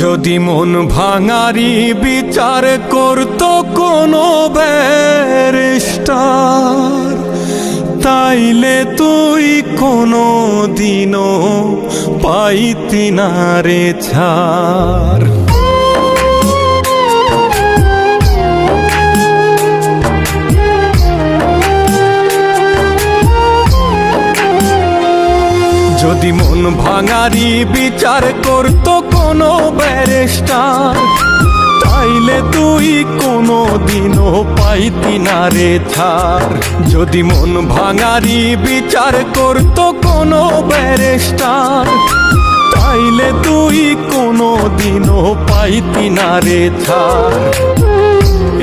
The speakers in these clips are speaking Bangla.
যদি মন ভাঙারি বিচার করত কোনো ব্যারিস্টার, তাইলে তুই কোনো দিনও পাইতি না রে ছাড়। যদি মন ভাঙারি বিচার করত কোনো ব্যারিস্টার, তাইলে তুই কোনো দিনও পাইতি না রে ছাড়। যদি মন ভাঙারি বিচার করত কোনো ব্যারিস্টার, তাইলে তুই কোনো দিনও পাইতি না রে ছাড়।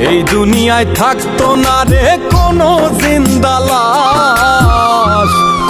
এই দুনিয়ায় থাকতো না রে কোনো জিন্দালাস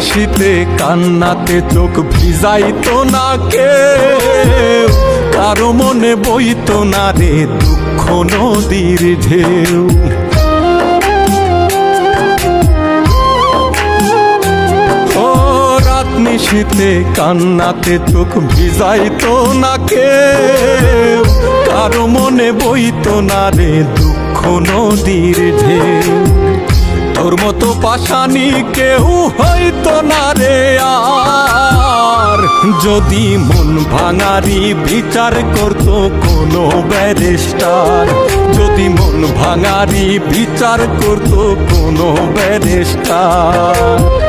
নিশীতে কান্নাতে চোখ ভিজাইতো না কে কারও মনে বইতো না রে দুঃখ নদীর ঢেউ। নিশীতে কান্নাতে চোখ ভিজাইতো না কে কারও মনে বইতো না রে দুঃখ নদীর ঢেউ। তোর মতো পাশানি কেউ হইতো যদি মন ভাঙারি বিচার করত কোনো ব্যারিস্টার। যদি মন ভাঙারি বিচার করত কোনো ব্যারিস্টার।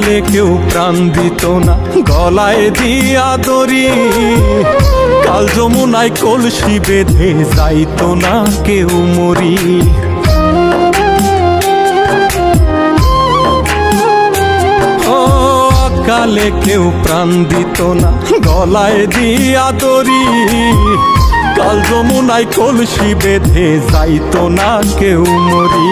অকালে কেউ প্রাণ দিত না, গলায় দিয়া দড়ি। কাল যমুনায় কলসি বেঁধে যাইতো না কেউ মরি। ও অকালে কেউ প্রাণ দিত না, গলায় দিয়া দড়ি। কাল যমুনায় কলসি বেঁধে যাইতো না কেউ মরি।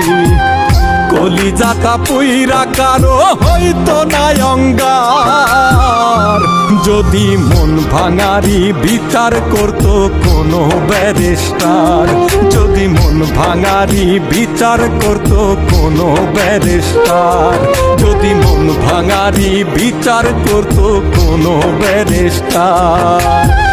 কলিজাটা পুইরা কারও হইতো না অঙ্গার। যদি মন ভাঙারি বিচার করত কোনো ব্যারিস্টার। যদি মন ভাঙারি বিচার করত কোনো ব্যারিস্টার। যদি মন ভাঙারি বিচার করত কোনো ব্যারিস্টার।